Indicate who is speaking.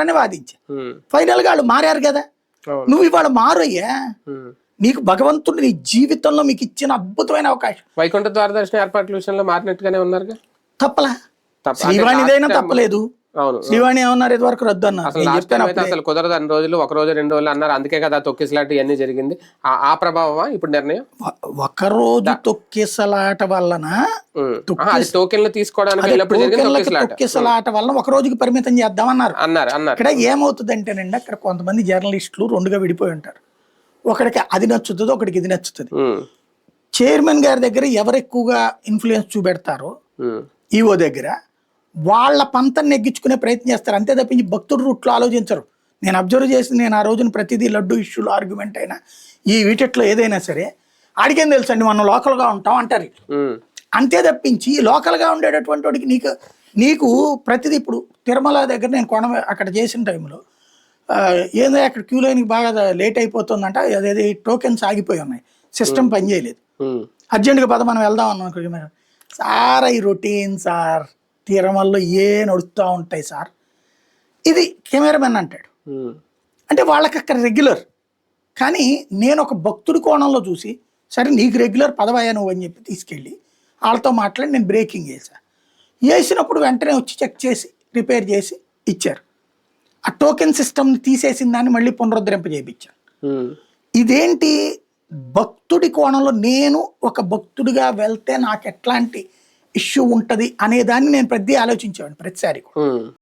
Speaker 1: అని వాదించా.
Speaker 2: ఉమ్,
Speaker 1: ఫైనల్గా వాళ్ళు మారారు కదా. నువ్వు ఇవాళ మారయ్యా. నీకు భగవంతుడు నీ జీవితంలో మీకు ఇచ్చిన అద్భుతమైన అవకాశం.
Speaker 2: వైకుంఠ ద్వారదర్శన ఏర్పాట్ల విషయంలో మారినట్టుగానే ఉన్నారుగా?
Speaker 1: తప్పలా. శ్రీవాణిదైనా తప్పలేదు. శ్రీవాణి ఏమన్నారు? ఇది వరకు రద్దు అన్నారు.
Speaker 2: అసలు
Speaker 1: నేను
Speaker 2: లాస్ట్ టైం
Speaker 1: చెప్పాను
Speaker 2: అయితే
Speaker 1: అప్పుడే.
Speaker 2: అసలు కుదరదు అన్ని రోజులు ఒక రోజు రెండు రోజులు అన్నారు. అందుకే కదా తొక్కిసలాట ఇవన్నీ జరిగింది. ఆ- ప్రభావమా ఇప్పుడు నిర్ణయం?
Speaker 1: ఒక రోజు తొక్కిసలాట వలన
Speaker 2: టోకెన్లు తీసుకోవడానికి తొక్కిసలాట
Speaker 1: వలన ఒక రోజుకి పరిమితం చేద్దామన్నారు.
Speaker 2: అన్నారు అన్నారు.
Speaker 1: ఇక్కడ ఏమవుతుందంటేనండి అక్కడ కొంతమంది జర్నలిస్టులు రెండుగా విడిపోయి ఉంటారు. ఒకడికి అది నచ్చుతుంది ఒకడికి ఇది నచ్చుతుంది. చైర్మన్ గారి దగ్గర ఎవరు ఎక్కువగా ఇన్ఫ్లుయెన్స్ చూపెడతారో ఈవో దగ్గర వాళ్ళ పంతం నెగ్గించుకునే ప్రయత్నం చేస్తారు. అంతే తప్పించి భక్తుడు రూట్లో ఆలోచించరు. నేను అబ్జర్వ్ చేసి నేను ఆ రోజున ప్రతిదీ లడ్డు ఇష్యూలు ఆర్గ్యుమెంట్ అయినా ఈ వీటిట్లో ఏదైనా సరే ఆడికేం తెలుసండి? మనం లోకల్గా ఉంటాం అంటారు. అంతే తప్పించి లోకల్గా ఉండేటటువంటి వాడికి నీకు నీకు ప్రతిదీ ఇప్పుడు తిరుమల దగ్గర నేను కొన అక్కడ చేసిన టైంలో ఏందో అక్కడ క్యూ లైన్కి బాగా లేట్ అయిపోతుందంట. అదేది టోకెన్స్ ఆగిపోయి ఉన్నాయి. సిస్టమ్ పనిచేయలేదు. అర్జెంటుగా పద మనం వెళ్దాం అన్నాం. సార్ ఈ రొటీన్ సార్. తిరుమలలో ఏ నడుస్తూ ఉంటాయి సార్? ఇది కెమెరామెన్ అంటాడు. అంటే వాళ్ళకి అక్కడ రెగ్యులర్ కానీ నేను ఒక భక్తుడి కోణంలో చూసి సరే నీకు రెగ్యులర్ పదవయ్యా నువ్వు అని చెప్పి తీసుకెళ్ళి వాళ్ళతో మాట్లాడి నేను బ్రేకింగ్ చేశా. వేసినప్పుడు వెంటనే వచ్చి చెక్ చేసి రిపేర్ చేసి ఇచ్చారు. ఆ టోకెన్ సిస్టమ్ని తీసేసిన దాన్ని మళ్ళీ పునరుద్ధరింప చేయించాను ఇదేంటి? భక్తుడి కోణంలో నేను ఒక భక్తుడిగా వెళ్తే నాకు ఎట్లాంటి ఇష్యూ ఉంటుంది అనే దాన్ని నేను ప్రతి ఆలోచించేవాడిని ప్రతిసారి